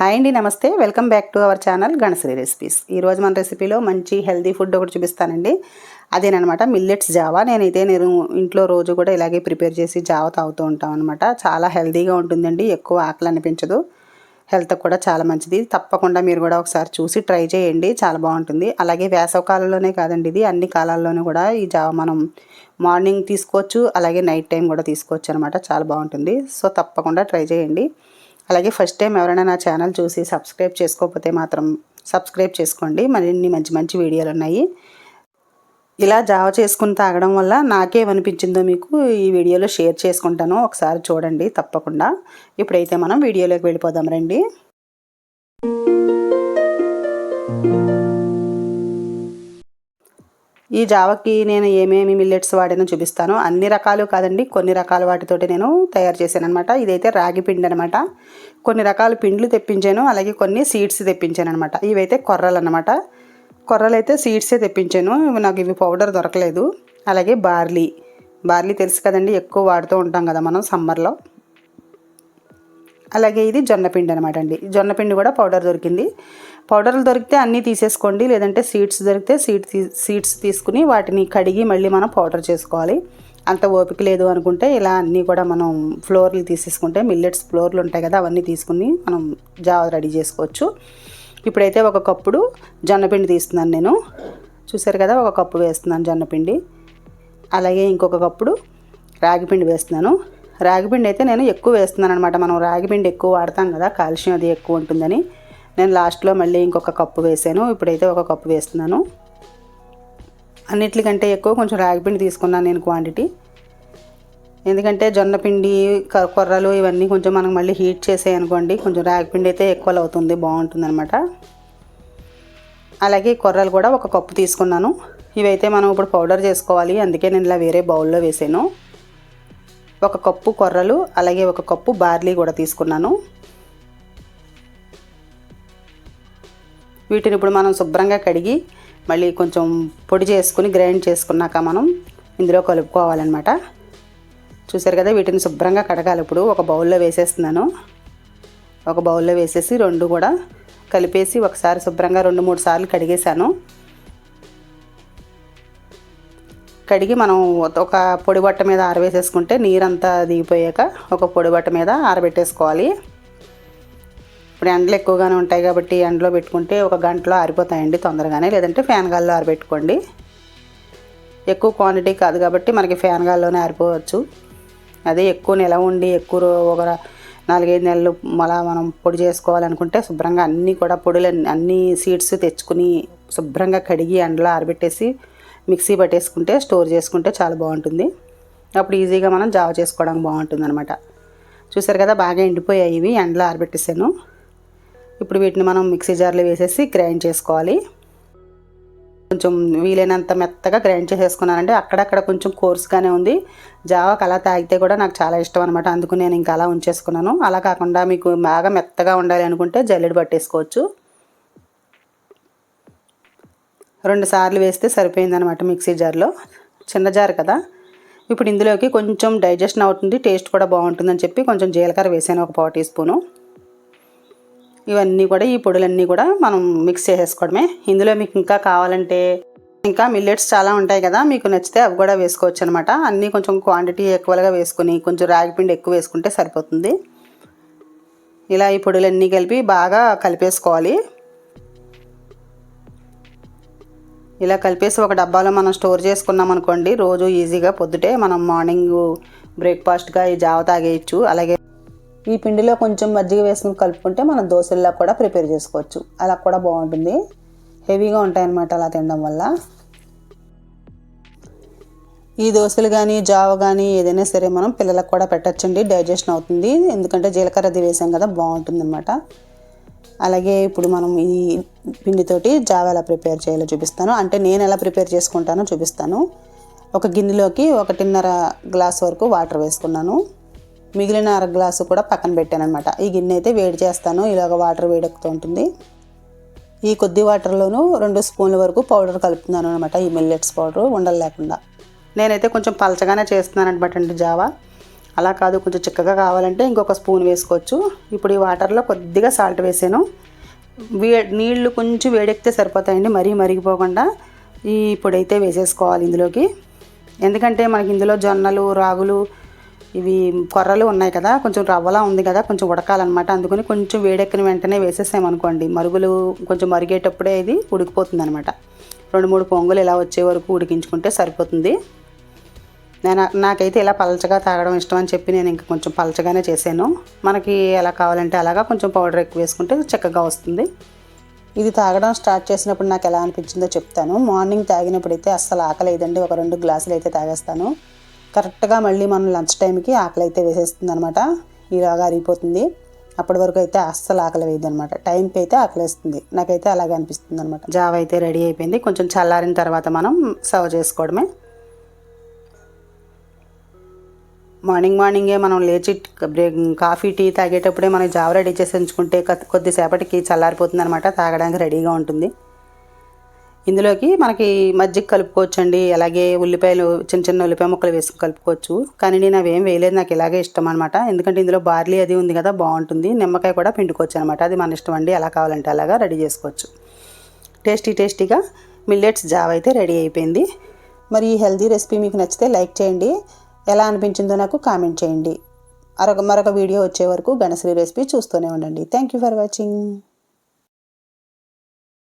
Hi అండి నమస్తే. Welcome back to our channel Ganashree recipes. ఈరోజు మన రెసిపీలో మంచి హెల్తీ ఫుడ్ ఒకటి చూపిస్తానండి. అదేనమాట మిల్లెట్స్ జావా. నేనైతే నేను ఇంట్లో రోజు కూడా ఇలాగే ప్రిపేర్ చేసి జావా తాగుతూ ఉంటాం అనమాట చాలా హెల్దీగా ఉంటుందండి ఎక్కువ ఆకలి అనిపించదు. హెల్త్ కూడా చాలా మంచిది. తప్పకుండా మీరు కూడా ఒకసారి చూసి ట్రై చేయండి చాలా బాగుంటుంది. అలాగే వేసవ కాలంలోనే కాదండి ఇది అన్ని కాలాల్లోనూ కూడా ఈ జావా మనం మార్నింగ్ తీసుకోవచ్చు అలాగే నైట్ టైం కూడా తీసుకోవచ్చు అనమాట చాలా బాగుంటుంది. సో తప్పకుండా ట్రై చేయండి. అలాగే ఫస్ట్ టైం ఎవరైనా నా ఛానల్ చూసి సబ్స్క్రైబ్ చేసుకోకపోతే మాత్రం సబ్స్క్రైబ్ చేసుకోండి. మరిన్ని మంచి మంచి వీడియోలు ఉన్నాయి. ఇలా జావ చేసుకుని తాగడం వల్ల నాకేమనిపించిందో మీకు ఈ వీడియోలో షేర్ చేసుకుంటాను. ఒకసారి చూడండి తప్పకుండా. ఇప్పుడైతే మనం వీడియోలోకి వెళ్ళిపోదాం రండి. ఈ జావకి నేను ఏమేమి మిల్లెట్స్ వాడినో చూపిస్తాను. అన్ని రకాలు కాదండి కొన్ని రకాల వాటితోటి నేను తయారు చేశాను అనమాట ఇదైతే రాగి పిండి అనమాట కొన్ని రకాల పిండ్లు తెప్పించాను అలాగే కొన్ని సీడ్స్ తెప్పించాను అనమాట ఇవైతే కొర్రలు అనమాట కొర్రలు అయితే సీడ్సే తెప్పించాను నాకు ఇవి పౌడర్ దొరకలేదు. అలాగే బార్లీ. బార్లీ తెలుసు కదండి ఎక్కువ వాడుతూ ఉంటాం కదా మనం సమ్మర్లో అలాగే ఇది జొన్నపిండి అనమాట అండి. జొన్నపిండి కూడా పౌడర్ దొరికింది. పౌడర్లు దొరికితే అన్నీ తీసేసుకోండి లేదంటే సీడ్స్ దొరికితే సీడ్ తీ సీడ్స్ తీసుకుని వాటిని కడిగి మళ్ళీ మనం పౌడర్ చేసుకోవాలి. అంత ఓపిక లేదు అనుకుంటే ఇలా అన్నీ కూడా మనం ఫ్లోర్లు తీసేసుకుంటే మిల్లెట్స్ ఫ్లోర్లు ఉంటాయి కదా అవన్నీ తీసుకుని మనం జావ రెడీ చేసుకోవచ్చు. ఇప్పుడైతే ఒక కప్పుడు జొన్నపిండి తీస్తున్నాను నేను. చూసారు కదా ఒక కప్పు వేస్తున్నాను జొన్నపిండి అలాగే ఇంకొక కప్పుడు రాగిపిండి వేస్తున్నాను. రాగిపిండి అయితే నేను ఎక్కువ వేస్తున్నాను అనమాట మనం రాగిపిండి ఎక్కువ వాడతాం కదా కాల్షియం అది ఎక్కువ ఉంటుందని. నేను లాస్ట్లో మళ్ళీ ఇంకొక కప్పు వేసాను. ఇప్పుడైతే ఒక కప్పు వేస్తున్నాను. అన్నిటికంటే ఎక్కువ కొంచెం రాగిపిండి తీసుకున్నాను నేను క్వాంటిటీ ఎందుకంటే జొన్నపిండి కొర్రలు ఇవన్నీ కొంచెం మనం మళ్ళీ హీట్ చేసాయి అనుకోండి కొంచెం రాగిపిండి అయితే ఎక్కువ అవుతుంది బాగుంటుంది అనమాట అలాగే కొర్రలు కూడా ఒక కప్పు తీసుకున్నాను. ఇవైతే మనం ఇప్పుడు పౌడర్ చేసుకోవాలి. అందుకే నేను ఇలా వేరే బౌల్లో వేసాను. ఒక కప్పు కొర్రలు అలాగే ఒక కప్పు బార్లీ కూడా తీసుకున్నాను. వీటిని ఇప్పుడు మనం శుభ్రంగా కడిగి మళ్ళీ కొంచెం పొడి చేసుకుని గ్రైండ్ చేసుకున్నాక మనం ఇందులో కలుపుకోవాలన్నమాట. చూసారు కదా వీటిని శుభ్రంగా కడగాలి. ఇప్పుడు ఒక బౌల్లో వేసేస్తున్నాను. ఒక బౌల్లో వేసేసి రెండు కూడా కలిపేసి ఒకసారి శుభ్రంగా రెండు మూడు సార్లు కడిగేశాను. కడిగి మనం ఒక పొడి బట్ట మీద ఆరవేసేసుకుంటే నీరంతా దిగిపోయాక ఒక పొడి బట్ట మీద ఆరబెట్టేసుకోవాలి. ఇప్పుడు ఎండలు ఎక్కువగానే ఉంటాయి కాబట్టి ఎండలో పెట్టుకుంటే ఒక గంటలో ఆరిపోతాయండి తొందరగానే. లేదంటే ఫ్యాన్ గాల్లో ఆరబెట్టుకోండి. ఎక్కువ క్వాంటిటీ కాదు కాబట్టి మనకి ఫ్యాన్ గాల్లోనే ఆరిపోవచ్చు. అదే ఎక్కువ నెల ఉండి ఎక్కువ ఒక నాలుగైదు నెలలు మళ్ళా మనం పొడి చేసుకోవాలనుకుంటే శుభ్రంగా అన్నీ కూడా పొడులు అన్ని సీడ్స్ తెచ్చుకుని శుభ్రంగా కడిగి ఎండలో ఆరబెట్టేసి మిక్సీ పట్టేసుకుంటే స్టోర్ చేసుకుంటే చాలా బాగుంటుంది. అప్పుడు ఈజీగా మనం జావ చేసుకోవడానికి బాగుంటుంది అనమాట చూసారు కదా బాగా ఎండిపోయాయి ఇవి ఎండలో ఆరబెట్టేసాను. ఇప్పుడు వీటిని మనం మిక్సీ జార్లో వేసేసి గ్రైండ్ చేసుకోవాలి. కొంచెం వీలైనంత మెత్తగా గ్రైండ్ చేసేసుకున్నానంటే అక్కడక్కడ కొంచెం కోర్స్గానే ఉంది. జావాకి అలా తాగితే కూడా నాకు చాలా ఇష్టం అనమాట అందుకు నేను ఇంకా అలా ఉంచేసుకున్నాను. అలా కాకుండా మీకు బాగా మెత్తగా ఉండాలి అనుకుంటే జల్లెడ పట్టేసుకోవచ్చు. రెండు సార్లు వేస్తే సరిపోయిందనమాట మిక్సీ జార్లో. చిన్న జార్ కదా. ఇప్పుడు ఇందులోకి కొంచెం డైజెషన్ అవుతుంది టేస్ట్ కూడా బాగుంటుందని చెప్పి కొంచెం జీలకర్ర వేసాను ఒక పావు టీ స్పూను. ఇవన్నీ కూడా ఈ పొడులన్నీ కూడా మనం మిక్స్ చేసేసుకోవడమే. ఇందులో మీకు ఇంకా కావాలంటే ఇంకా మిల్లెట్స్ చాలా ఉంటాయి కదా మీకు నచ్చితే అవి కూడా వేసుకోవచ్చు అనమాట అన్నీ కొంచెం క్వాంటిటీ ఎక్కువగా వేసుకొని కొంచెం రాగిపిండి ఎక్కువ వేసుకుంటే సరిపోతుంది. ఇలా ఈ పొడులన్నీ కలిపి బాగా కలిపేసుకోవాలి. ఇలా కలిపేసి ఒక డబ్బాలో మనం స్టోర్ చేసుకున్నాం అనుకోండి రోజు ఈజీగా పొద్దుటే మనం మార్నింగ్ బ్రేక్ఫాస్ట్గా ఈ జావ తాగేయచ్చు. అలాగే ఈ పిండిలో కొంచెం మజ్జిగ వేసుకుని కలుపుకుంటే మనం దోశల్లో కూడా ప్రిపేర్ చేసుకోవచ్చు. అలా కూడా బాగుంటుంది. హెవీగా ఉంటాయన్నమాట అలా తినడం వల్ల. ఈ దోశలు కానీ జావ కానీ ఏదైనా సరే మనం పిల్లలకు కూడా పెట్టచ్చండి. డైజెషన్ అవుతుంది. ఎందుకంటే జీలకర్ర అది వేసాం కదా బాగుంటుంది అనమాట అలాగే ఇప్పుడు మనం ఈ పిండితోటి జావ ఎలా ప్రిపేర్ చేయాలో చూపిస్తాను. అంటే నేను ఎలా ప్రిపేర్ చేసుకుంటానో చూపిస్తాను. ఒక గిన్నెలోకి ఒకటిన్నర గ్లాస్ వరకు వాటర్ వేసుకున్నాను. మిగిలిన అర గ్లాసు కూడా పక్కన పెట్టాను అనమాట ఈ గిన్నె అయితే వేడి చేస్తాను. ఇలాగ వాటర్ వేడెక్కుతూ ఉంటుంది. ఈ కొద్ది వాటర్లోనూ రెండు స్పూన్ల వరకు పౌడర్ కలుపుతున్నాను అనమాట ఈ మిల్లెట్స్ పౌడర్ ఉండలు లేకుండా. నేనైతే కొంచెం పలచగానే చేస్తున్నాను అనమాట అండి జావా. అలా కాదు కొంచెం చిక్కగా కావాలంటే ఇంకొక స్పూన్ వేసుకోవచ్చు. ఇప్పుడు ఈ వాటర్లో కొద్దిగా సాల్ట్ వేసాను. వే నీళ్ళు కొంచెం వేడెక్కితే సరిపోతాయండి మరీ మరిగిపోకుండా ఈ పొడైతే వేసేసుకోవాలి ఇందులోకి. ఎందుకంటే మనకి ఇందులో జొన్నలు రాగులు ఇవి కొర్రలు ఉన్నాయి కదా కొంచెం రవ్వలా ఉంది కదా కొంచెం ఉడకాలన్నమాట. అందుకని కొంచెం వేడెక్కిన వెంటనే వేసేసామనుకోండి మరుగులు కొంచెం మరిగేటప్పుడే ఇది ఉడికిపోతుంది అనమాట రెండు మూడు పొంగులు ఇలా వచ్చే వరకు ఉడికించుకుంటే సరిపోతుంది. నేను నాకైతే ఇలా పలచగా తాగడం ఇష్టం అని చెప్పి నేను ఇంకా కొంచెం పలచగానే చేశాను. మనకి ఎలా కావాలంటే అలాగా కొంచెం పౌడర్ ఎక్కువ వేసుకుంటే చక్కగా వస్తుంది. ఇది తాగడం స్టార్ట్ చేసినప్పుడు నాకు ఎలా అనిపించిందో చెప్తాను. మార్నింగ్ తాగినప్పుడు అయితే అస్సలు ఆకలేదండి. ఒక రెండు గ్లాసులు అయితే తాగేస్తాను. కరెక్ట్గా మళ్ళీ మనం లంచ్ టైంకి ఆకలి అయితే వేసేస్తుంది అనమాట ఇలాగా అరిగిపోతుంది అప్పటి వరకు అయితే అస్సలు ఆకలి వేయదు అనమాట టైంకి అయితే ఆకలిస్తుంది. నాకైతే అలాగే అనిపిస్తుంది అనమాట జావ అయితే రెడీ అయిపోయింది. కొంచెం చల్లారిన తర్వాత మనం సర్వ్ చేసుకోవడమే. మార్నింగ్ మార్నింగే మనం లేచి బ్రేక్ కాఫీ టీ తాగేటప్పుడే మనం జావ రెడీ చేసి ఉంచుకుంటే కొద్దిసేపటికి చల్లారిపోతుంది అనమాట తాగడానికి రెడీగా ఉంటుంది. ఇందులోకి మనకి మజ్జిగ కలుపుకోవచ్చండి అలాగే ఉల్లిపాయలు చిన్న చిన్న ఉల్లిపాయ ముక్కలు వేసి కలుపుకోవచ్చు. కానీ నేను ఏం వేయలేదు నాకు ఇలాగే ఇష్టం అనమాట ఎందుకంటే ఇందులో బార్లీ అది ఉంది కదా బాగుంటుంది. నిమ్మకాయ కూడా పిండుకోవచ్చు అనమాట అది మన ఇష్టం అండి. ఎలా కావాలంటే అలాగా రెడీ చేసుకోవచ్చు. టేస్టీ టేస్టీగా మిల్లెట్స్ జావ అయితే రెడీ అయిపోయింది. మరి ఈ హెల్దీ రెసిపీ మీకు నచ్చితే లైక్ చేయండి. ఎలా అనిపించిందో నాకు కామెంట్ చేయండి. మరొక మరొక వీడియో వచ్చే వరకు గణశ్రీ రెసిపీ చూస్తూనే ఉండండి. Thank you for watching